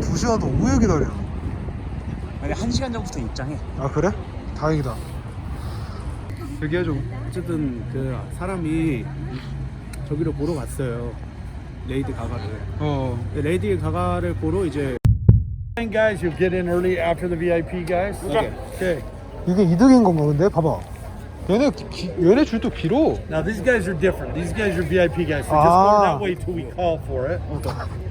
2시간 동안 왜 기다려? 아니 한 시간 전부터 입장해. 아 그래? 다행이다 얘기해줘 어쨌든 그 사람이 저기로 보러 갔어요. 레이디 가가를. 어 레이디 가가를 보러 이제 guys, you'll get in early after the VIP guys. Okay. Okay. 이게 이득인 건가 근데? 봐봐 얘네 기, 얘네 줄도 길어 Now these guys are different. These guys are VIP guys. So just Ah. go that way till we call for it.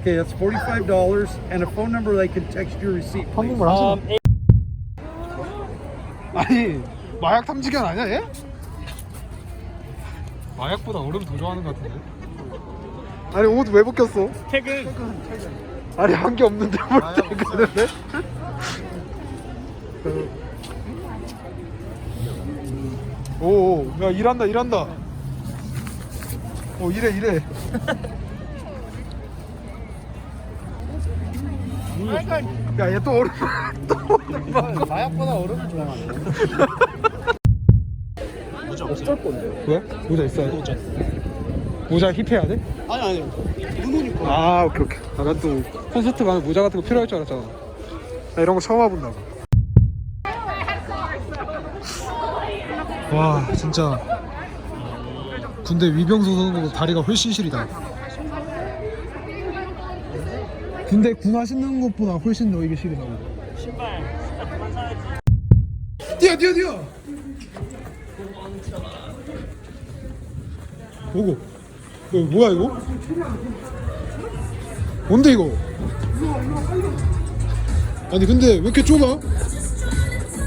Okay, that's forty-five dollars and a phone number they can text your receipt. please. 한국말 하시네 아니 마약 탐지견 아니야 얘? 마약보다 얼음 더 좋아하는 것 같은데 아니 옷 왜 벗겼어? 퇴근. 아니 한 게 없는데 뭘 퇴근했네? 오 야 일한다 일한다 오 이래 이래 야얘 또 얼음 또 얼음 먹어 마약보다 얼음을 좋아하네. 어쩔 건데. 왜? 모자 있어야 돼? 모자 모자 힙해야 돼? 아니 아니. 눈 오니까. 아 오케이 오케이 아, 난또 콘서트 가면 모자 같은 거 필요할 줄 알았잖아 나 이런 거 처음 와본다고 와 진짜 군대 위병소 서는 거보다 다리가 훨씬 시리다 근데 군화 신는 것보다 훨씬 더 이게 시리다고 뛰어 뛰어 뛰어 뭐고 이거 뭐야 이거 뭔데 이거? 아니 근데 왜 이렇게 좁아?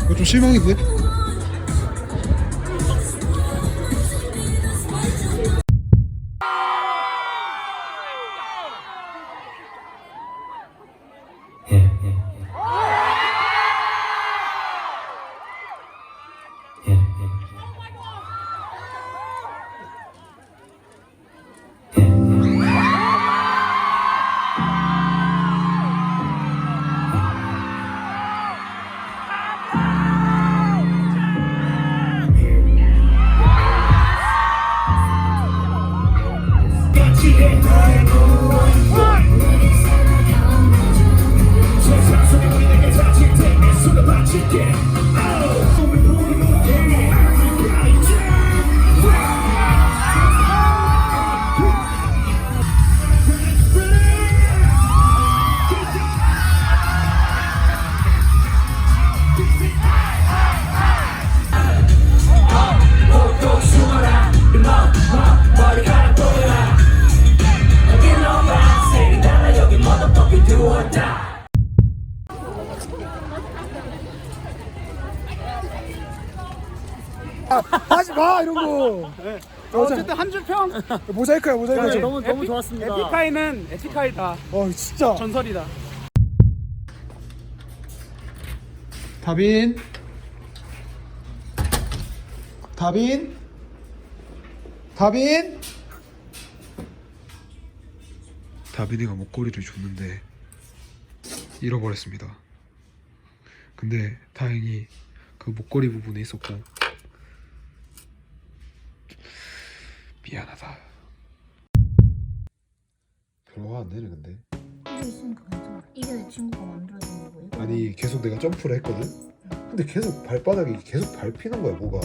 이거 좀 실망인데? 하지 마 이런 거. 어쨌든 한 줄 평. 모자이크야 모자이크. 너무 너무 좋았습니다. 에픽하이는 에픽하이다. 어 진짜. 전설이다. 다빈. 다빈. 다빈. 다빈이가 목걸이를 줬는데 잃어버렸습니다. 근데 다행히 그 목걸이 부분에 있었고 미안하다. 별로 화안 내네 근데. 이게 있으니까 괜찮아. 이게 내 친구가 만들어준 거고 이거 아니 계속 내가 점프를 했거든. 근데 계속 발바닥이 계속 밟히는 거야 뭐가.